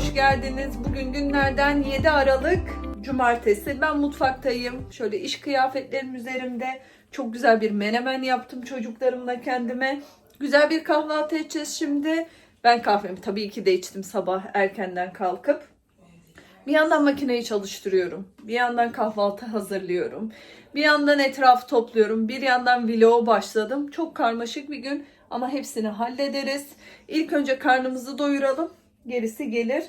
hoş geldiniz. Bugün günlerden 7 Aralık Cumartesi. Ben mutfaktayım. Şöyle iş kıyafetlerim üzerimde. Çok güzel bir menemen yaptım çocuklarımla kendime. Güzel bir kahvaltı edeceğiz şimdi. Ben kahvemi tabii ki de içtim sabah erkenden kalkıp. Bir yandan makineyi çalıştırıyorum. Bir yandan kahvaltı hazırlıyorum. Bir yandan etraf topluyorum. Bir yandan vlogu başladım. Çok karmaşık bir gün ama hepsini hallederiz. İlk önce karnımızı doyuralım. Gerisi gelir.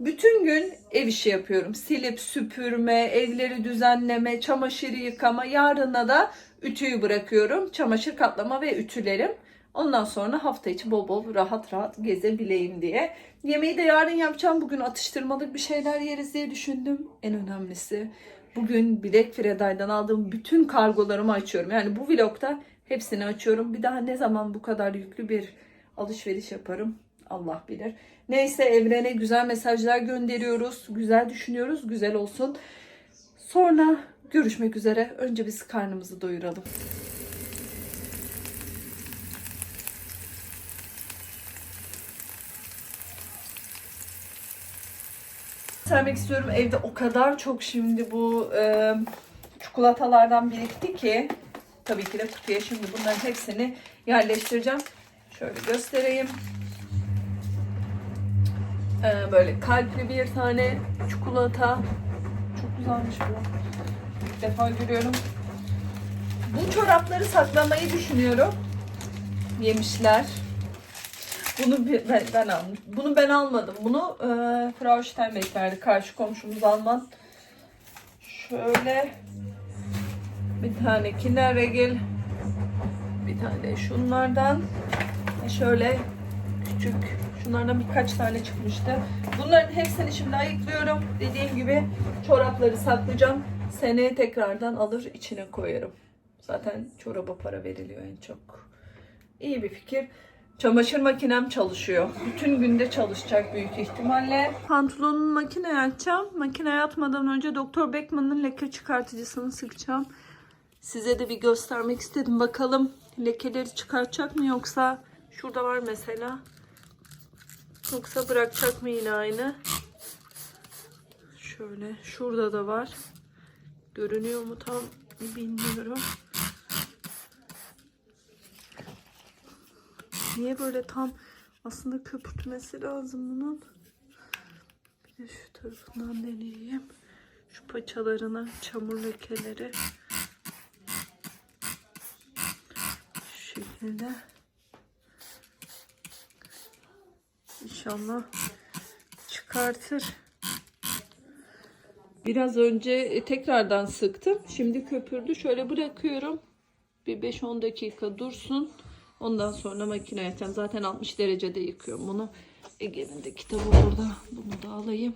Bütün gün ev işi yapıyorum. Silip süpürme, evleri düzenleme, çamaşırı yıkama. Yarına da ütüyü bırakıyorum. Çamaşır katlama ve ütülerim. Ondan sonra hafta içi bol bol rahat rahat gezebileyim diye. Yemeği de yarın yapacağım. Bugün atıştırmalık bir şeyler yeriz diye düşündüm. En önemlisi bugün Black Friday'dan aldığım bütün kargolarımı açıyorum. Yani bu vlogda hepsini açıyorum. Bir daha ne zaman bu kadar yüklü bir alışveriş yaparım Allah bilir. Neyse evrene güzel mesajlar gönderiyoruz. Güzel düşünüyoruz. Güzel olsun. Sonra görüşmek üzere. Önce biz karnımızı doyuralım. Sermek istiyorum. Evde o kadar çok şimdi bu e, çikolatalardan birikti ki tabii ki de kutuya şimdi bunların hepsini yerleştireceğim. Şöyle göstereyim. E, böyle kalpli bir tane çikolata. Çok güzelmiş bu. İlk defa görüyorum. Bu çorapları saklamayı düşünüyorum. Yemişler. Bunu bir- ben, ben almış. Bunu ben almadım. Bunu e, Frau Steinbeck verdi. Karşı komşumuz Alman. Şöyle bir tane Kinder Regel. Bir tane şunlardan. Şöyle küçük şunlardan birkaç tane çıkmıştı. Bunların hepsini şimdi ayıklıyorum. Dediğim gibi çorapları saklayacağım. Seneye tekrardan alır içine koyarım. Zaten çoraba para veriliyor en çok. İyi bir fikir. Çamaşır makinem çalışıyor. Bütün günde çalışacak büyük ihtimalle. Pantolonun makineye atacağım. Makineye atmadan önce Doktor Beckman'ın leke çıkartıcısını sıkacağım. Size de bir göstermek istedim. Bakalım lekeleri çıkartacak mı yoksa şurada var mesela. Yoksa bırakacak mı yine aynı? Şöyle şurada da var. Görünüyor mu tam bilmiyorum. Niye böyle tam aslında köpürtmesi lazım bunun. Bir de şu tarafından deneyeyim. Şu paçalarına çamur lekeleri. Şu şekilde. İnşallah çıkartır. Biraz önce e, tekrardan sıktım. Şimdi köpürdü. Şöyle bırakıyorum. Bir 5-10 dakika dursun. Ondan sonra makineye atacağım. Zaten 60 derecede yıkıyorum bunu. Ege'nin de kitabı burada. Bunu da alayım.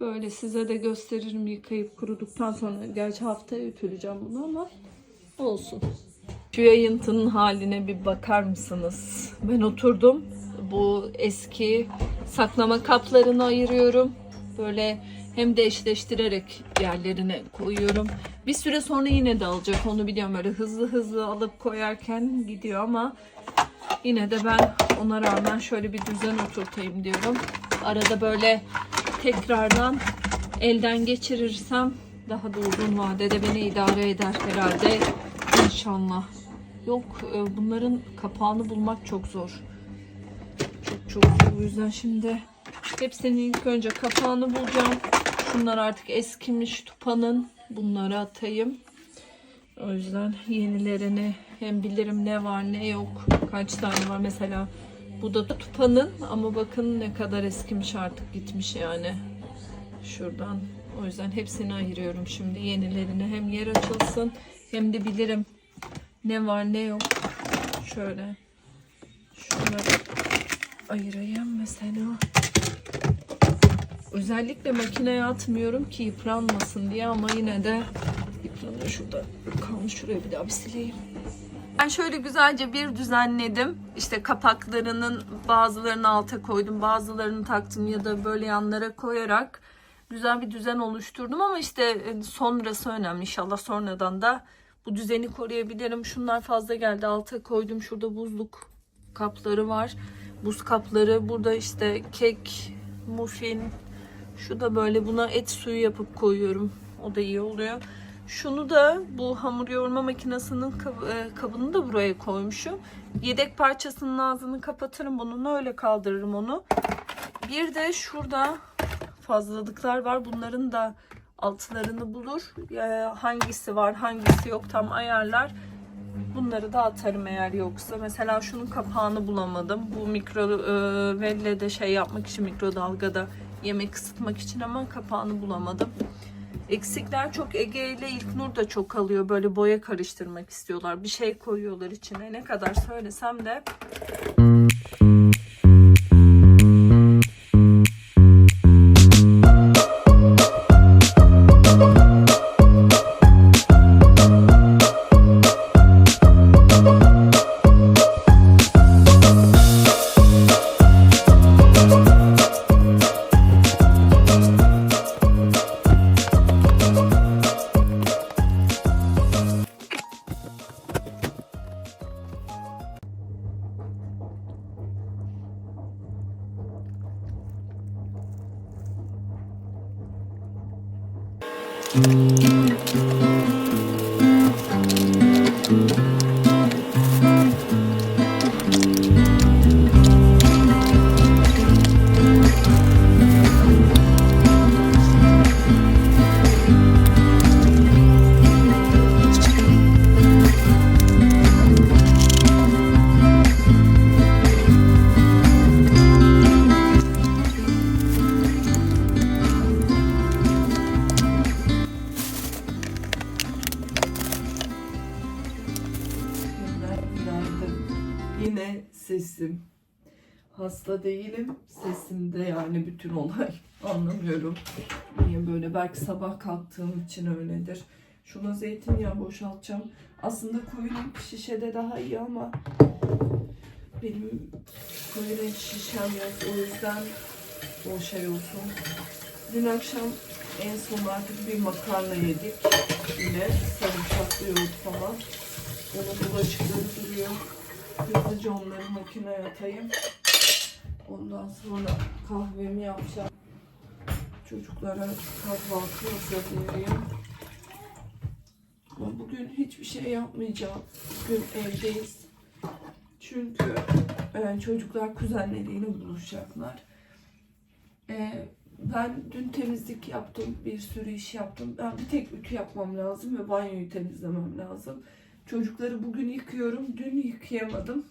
Böyle size de gösteririm yıkayıp kuruduktan sonra. Gerçi haftaya ütüleyeceğim bunu ama olsun. Şu yayıntının haline bir bakar mısınız? Ben oturdum. Bu eski saklama kaplarını ayırıyorum. Böyle hem de eşleştirerek yerlerine koyuyorum. Bir süre sonra yine de alacak onu biliyorum. Böyle hızlı hızlı alıp koyarken gidiyor ama yine de ben ona rağmen şöyle bir düzen oturtayım diyorum. Arada böyle tekrardan elden geçirirsem daha da uzun vadede beni idare eder herhalde. İnşallah. Yok e, bunların kapağını bulmak çok zor. Çok zor. O yüzden şimdi hepsinin ilk önce kapağını bulacağım. Şunlar artık eskimiş tupanın. Bunları atayım. O yüzden yenilerini hem bilirim ne var ne yok. Kaç tane var mesela. Bu da tupanın ama bakın ne kadar eskimiş artık gitmiş yani. Şuradan. O yüzden hepsini ayırıyorum şimdi yenilerini. Hem yer açılsın hem de bilirim ne var ne yok. Şöyle. Şunları ayırayım mesela. Özellikle makineye atmıyorum ki yıpranmasın diye ama yine de yıpranıyor şurada. Kalmış şuraya bir daha bir sileyim. Ben şöyle güzelce bir düzenledim. İşte kapaklarının bazılarını alta koydum, bazılarını taktım ya da böyle yanlara koyarak güzel bir düzen oluşturdum ama işte e, sonrası önemli. İnşallah sonradan da bu düzeni koruyabilirim. Şunlar fazla geldi. Alta koydum. Şurada buzluk kapları var. Buz kapları. Burada işte kek muffin. Şu da böyle buna et suyu yapıp koyuyorum. O da iyi oluyor. Şunu da bu hamur yoğurma makinesinin e, kabını da buraya koymuşum. Yedek parçasının ağzını kapatırım bununla öyle kaldırırım onu. Bir de şurada fazlalıklar var. Bunların da altlarını bulur. Ee, hangisi var hangisi yok tam ayarlar. Bunları da atarım eğer yoksa. Mesela şunun kapağını bulamadım. Bu mikro e, velle şey yapmak için mikrodalgada yemek ısıtmak için ama kapağını bulamadım. Eksikler çok Ege ile İlknur da çok alıyor. Böyle boya karıştırmak istiyorlar. Bir şey koyuyorlar içine. Ne kadar söylesem de Hasta değilim. Sesimde yani bütün olay. Anlamıyorum. Niye böyle? Belki sabah kalktığım için öyledir. Şuna zeytinyağı boşaltacağım. Aslında koyu renk şişede daha iyi ama benim koyu renk şişem yok. O yüzden o şey olsun. Dün akşam en son artık bir makarna yedik. Yine sarımsaklı yoğurt falan. Onun bulaşıkları duruyor. Hızlıca onları makineye atayım. Ondan sonra kahvemi yapacağım. Çocuklara kahvaltı hazırlayayım. Ama bugün hiçbir şey yapmayacağım. Bugün evdeyiz. Çünkü e, çocuklar kuzenleriyle buluşacaklar. E, ben dün temizlik yaptım. Bir sürü iş yaptım. Ben bir tek ütü yapmam lazım ve banyoyu temizlemem lazım. Çocukları bugün yıkıyorum. Dün yıkayamadım.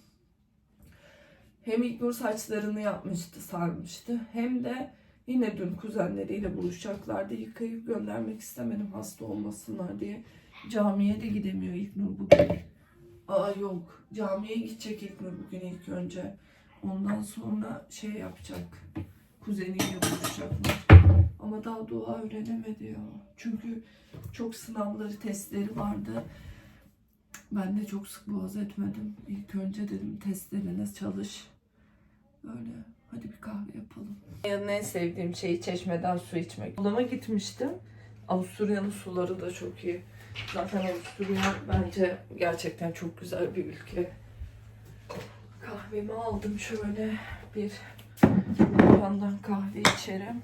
Hem İlknur saçlarını yapmıştı, sarmıştı. Hem de yine dün kuzenleriyle buluşacaklardı. Yıkayıp göndermek istemedim hasta olmasınlar diye. Camiye de gidemiyor İlknur bugün. Aa yok. Camiye gidecek İlknur bugün ilk önce. Ondan sonra şey yapacak. Kuzeniyle buluşacaklar. Ama daha dua öğrenemedi ya. Çünkü çok sınavları, testleri vardı. Ben de çok sık boğaz etmedim. İlk önce dedim testlerine çalış. Öyle. Hadi bir kahve yapalım. Yanın en sevdiğim şey çeşmeden su içmek. Bulama gitmiştim. Avusturya'nın suları da çok iyi. Zaten Avusturya bence gerçekten çok güzel bir ülke. Kahvemi aldım şöyle bir yandan kahve içerim.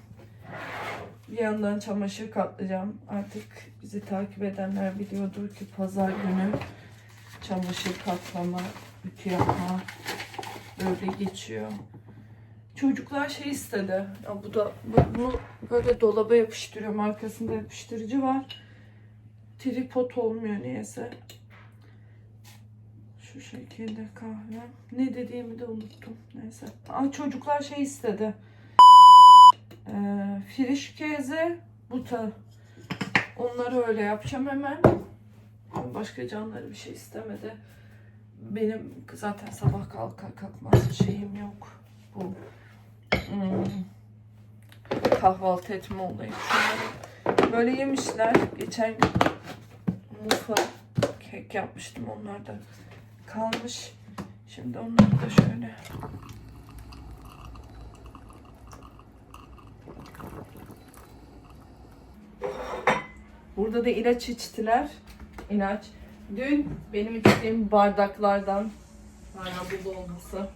Bir yandan çamaşır katlayacağım. Artık bizi takip edenler biliyordur ki pazar günü çamaşır katlama, ütü yapma böyle geçiyor. Çocuklar şey istedi. Ya bu da bu- bunu böyle dolaba yapıştırıyorum. Arkasında yapıştırıcı var. Tripod olmuyor niyeyse. Şu şekilde kahve. Ne dediğimi de unuttum. Neyse. Aa, çocuklar şey istedi. Ee, frişkeze buta. Onları öyle yapacağım hemen. Başka canları bir şey istemedi. Benim zaten sabah kalkar kalkmaz şeyim yok. Bu hmm, kahvaltı etme olayı. Böyle yemişler. Geçen gün mufa kek yapmıştım. Onlar da kalmış. Şimdi onları da şöyle Burada da ilaç içtiler. İlaç. Dün benim içtiğim bardaklardan hala burada olması.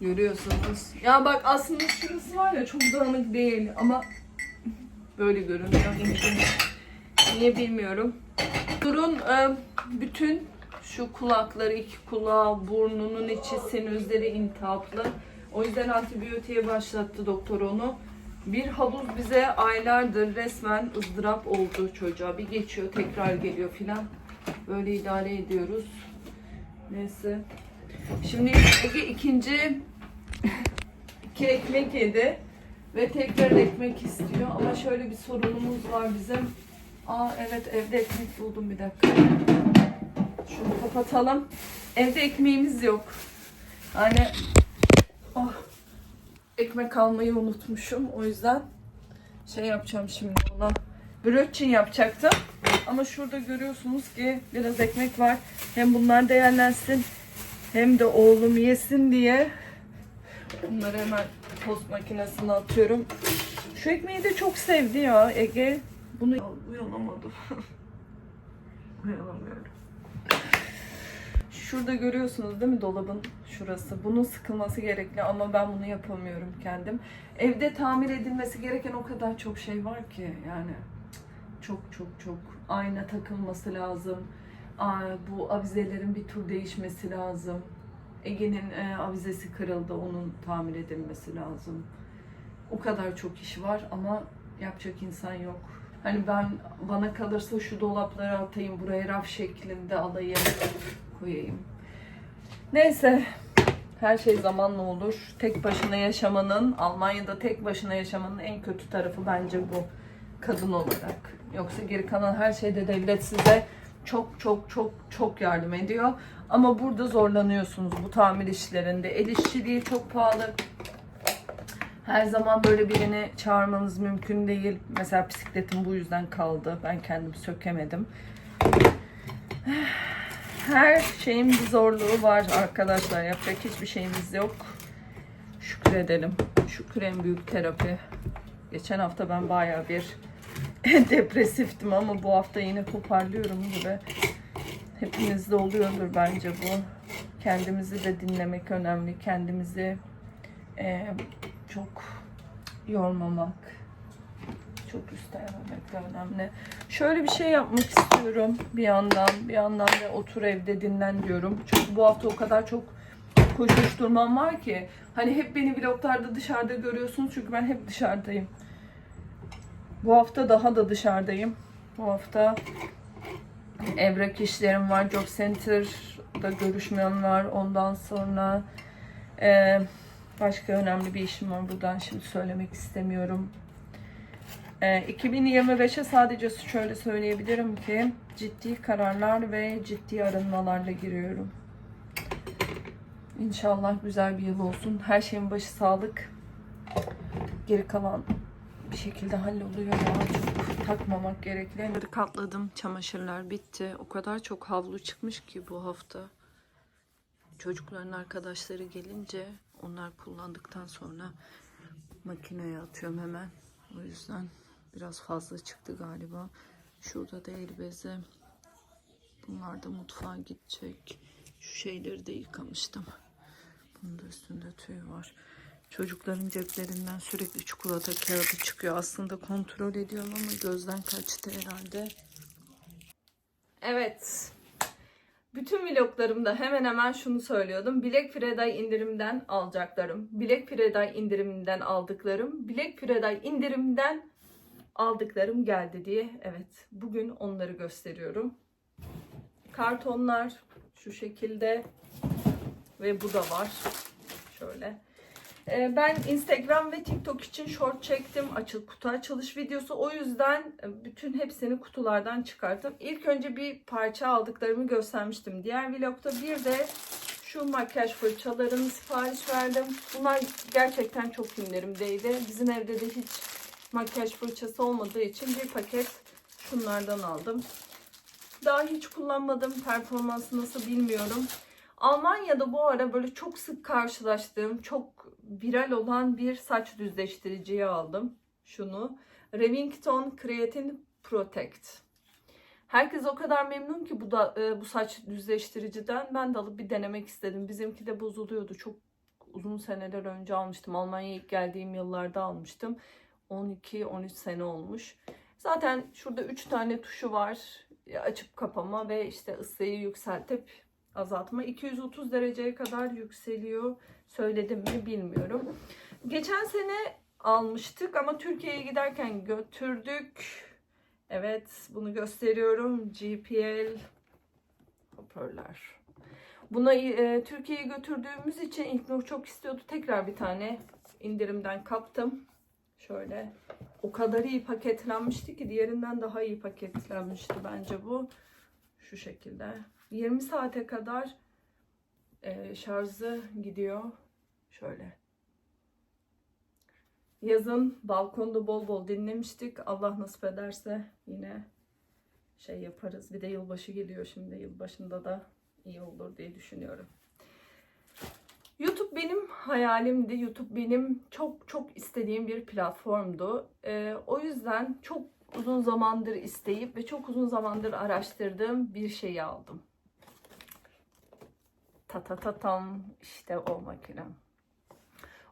Görüyorsunuz. Ya bak aslında şurası var ya çok dağınık değil ama böyle görünüyor. Niye bilmiyorum. Durun e, bütün şu kulakları, iki kulağı, burnunun içi, sinüzleri intihaplı. O yüzden antibiyotiğe başlattı doktor onu. Bir havuz bize aylardır resmen ızdırap oldu çocuğa. Bir geçiyor tekrar geliyor filan. Böyle idare ediyoruz. Neyse. Şimdi Ege ikinci iki ekmek yedi ve tekrar ekmek istiyor ama şöyle bir sorunumuz var bizim. Aa evet evde ekmek buldum bir dakika. Şunu kapatalım. Evde ekmeğimiz yok. Hani oh, ekmek almayı unutmuşum. O yüzden şey yapacağım şimdi ona. Brötçin yapacaktım. Ama şurada görüyorsunuz ki biraz ekmek var. Hem bunlar değerlensin hem de oğlum yesin diye bunları hemen tost makinesine atıyorum. Şu ekmeği de çok sevdi ya Ege. Bunu uyanamadım. Uyanamıyorum. Şurada görüyorsunuz değil mi dolabın şurası. Bunun sıkılması gerekli ama ben bunu yapamıyorum kendim. Evde tamir edilmesi gereken o kadar çok şey var ki yani. Çok çok çok. Ayna takılması lazım. Bu avizelerin bir tur değişmesi lazım. Ege'nin e, avizesi kırıldı. Onun tamir edilmesi lazım. O kadar çok iş var ama yapacak insan yok. Hani ben bana kalırsa şu dolapları atayım, buraya raf şeklinde alayım, koyayım. Neyse, her şey zamanla olur. Tek başına yaşamanın, Almanya'da tek başına yaşamanın en kötü tarafı bence bu kadın olarak. Yoksa geri kalan her şeyde devlet size çok çok çok çok yardım ediyor. Ama burada zorlanıyorsunuz bu tamir işlerinde. El işçiliği çok pahalı. Her zaman böyle birini çağırmanız mümkün değil. Mesela bisikletim bu yüzden kaldı. Ben kendim sökemedim. Her şeyin bir zorluğu var arkadaşlar. Yapacak hiçbir şeyimiz yok. Şükredelim. Şükür en büyük terapi. Geçen hafta ben bayağı bir depresiftim ama bu hafta yine toparlıyorum gibi. Hepimizde oluyordur bence bu. Kendimizi de dinlemek önemli. Kendimizi eee, çok yormamak, çok üstelememek de önemli. Şöyle bir şey yapmak istiyorum bir yandan. Bir yandan da otur evde dinlen diyorum. Çünkü bu hafta o kadar çok koşuşturmam var ki. Hani hep beni vloglarda dışarıda görüyorsunuz çünkü ben hep dışarıdayım. Bu hafta daha da dışarıdayım. Bu hafta evrak işlerim var. Job Center'da görüşmem var. Ondan sonra eee Başka önemli bir işim var. Buradan şimdi söylemek istemiyorum. Ee, 2025'e sadece şöyle söyleyebilirim ki ciddi kararlar ve ciddi arınmalarla giriyorum. İnşallah güzel bir yıl olsun. Her şeyin başı sağlık. Geri kalan bir şekilde halloluyor ya. Çok takmamak gerekli. Katladım. Çamaşırlar bitti. O kadar çok havlu çıkmış ki bu hafta. Çocukların arkadaşları gelince onlar kullandıktan sonra makineye atıyorum hemen. O yüzden biraz fazla çıktı galiba. Şurada da el bezi. Bunlar da mutfağa gidecek. Şu şeyleri de yıkamıştım. Bunun da üstünde tüy var. Çocukların ceplerinden sürekli çikolata kağıdı çıkıyor. Aslında kontrol ediyorum ama gözden kaçtı herhalde. Evet. Bütün vloglarımda hemen hemen şunu söylüyordum. Black Friday indirimden alacaklarım. Black Friday indiriminden aldıklarım. Black Friday indirimden aldıklarım geldi diye. Evet bugün onları gösteriyorum. Kartonlar şu şekilde. Ve bu da var. Şöyle. Ee, Ben Instagram ve TikTok için short çektim. Açıl kutu açılış videosu. O yüzden e, bütün hepsini kutulardan çıkarttım. İlk önce bir parça aldıklarımı göstermiştim. Diğer vlogda bir de şu makyaj fırçalarını sipariş verdim. Bunlar gerçekten çok indirimdeydi. Bizim evde de hiç makyaj fırçası olmadığı için bir paket şunlardan aldım. Daha hiç kullanmadım. Performansı nasıl bilmiyorum. Almanya'da bu ara böyle çok sık karşılaştığım, çok viral olan bir saç düzleştiriciyi aldım. Şunu. Remington Creatine Protect. Herkes o kadar memnun ki bu da e, bu saç düzleştiriciden. Ben de alıp bir denemek istedim. Bizimki de bozuluyordu. Çok uzun seneler önce almıştım. Almanya'ya ilk geldiğim yıllarda almıştım. 12-13 sene olmuş. Zaten şurada 3 tane tuşu var. Açıp kapama ve işte ısıyı yükseltip azaltma. 230 dereceye kadar yükseliyor. Söyledim mi bilmiyorum. Geçen sene almıştık ama Türkiye'ye giderken götürdük. Evet bunu gösteriyorum. GPL hoparlör. Buna e, Türkiye'ye götürdüğümüz için İlknur çok istiyordu. Tekrar bir tane indirimden kaptım. Şöyle. O kadar iyi paketlenmişti ki diğerinden daha iyi paketlenmişti bence bu. Şu şekilde. 20 saate kadar e, şarjı gidiyor. Şöyle. Yazın balkonda bol bol dinlemiştik. Allah nasip ederse yine şey yaparız. Bir de yılbaşı geliyor şimdi. Yılbaşında da iyi olur diye düşünüyorum. YouTube benim hayalimdi. YouTube benim çok çok istediğim bir platformdu. Ee, o yüzden çok uzun zamandır isteyip ve çok uzun zamandır araştırdığım bir şeyi aldım. Ta ta ta tam işte o makinem.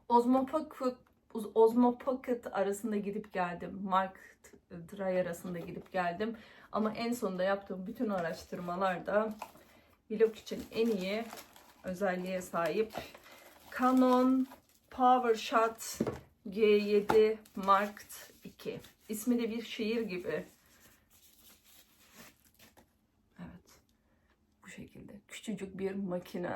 Osmo Pocket, Osmo Pocket arasında gidip geldim. Mark Dry arasında gidip geldim. Ama en sonunda yaptığım bütün araştırmalarda vlog için en iyi özelliğe sahip Canon PowerShot G7 Mark II. İsmi de bir şiir gibi. Evet. Bu şekilde. Küçücük bir makine.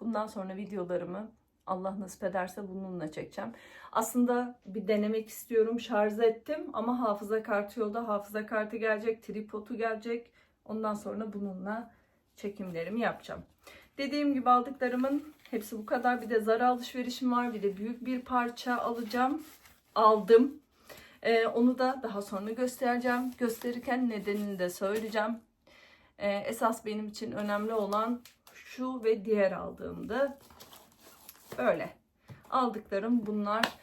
Bundan sonra videolarımı Allah nasip ederse bununla çekeceğim. Aslında bir denemek istiyorum. Şarj ettim ama hafıza kartı yolda. Hafıza kartı gelecek, tripodu gelecek. Ondan sonra bununla çekimlerimi yapacağım. Dediğim gibi aldıklarımın hepsi bu kadar. Bir de Zara alışverişim var. Bir de büyük bir parça alacağım. Aldım. Ee, onu da daha sonra göstereceğim. Gösterirken nedenini de söyleyeceğim. Ee, esas benim için önemli olan şu ve diğer aldığımdı. Öyle. Aldıklarım bunlar.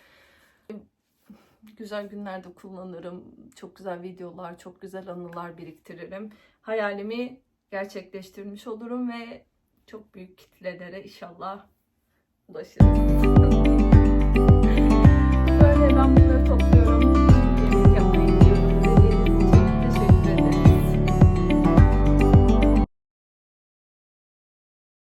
Güzel günlerde kullanırım. Çok güzel videolar, çok güzel anılar biriktiririm. Hayalimi gerçekleştirmiş olurum ve çok büyük kitlelere inşallah ulaşırım.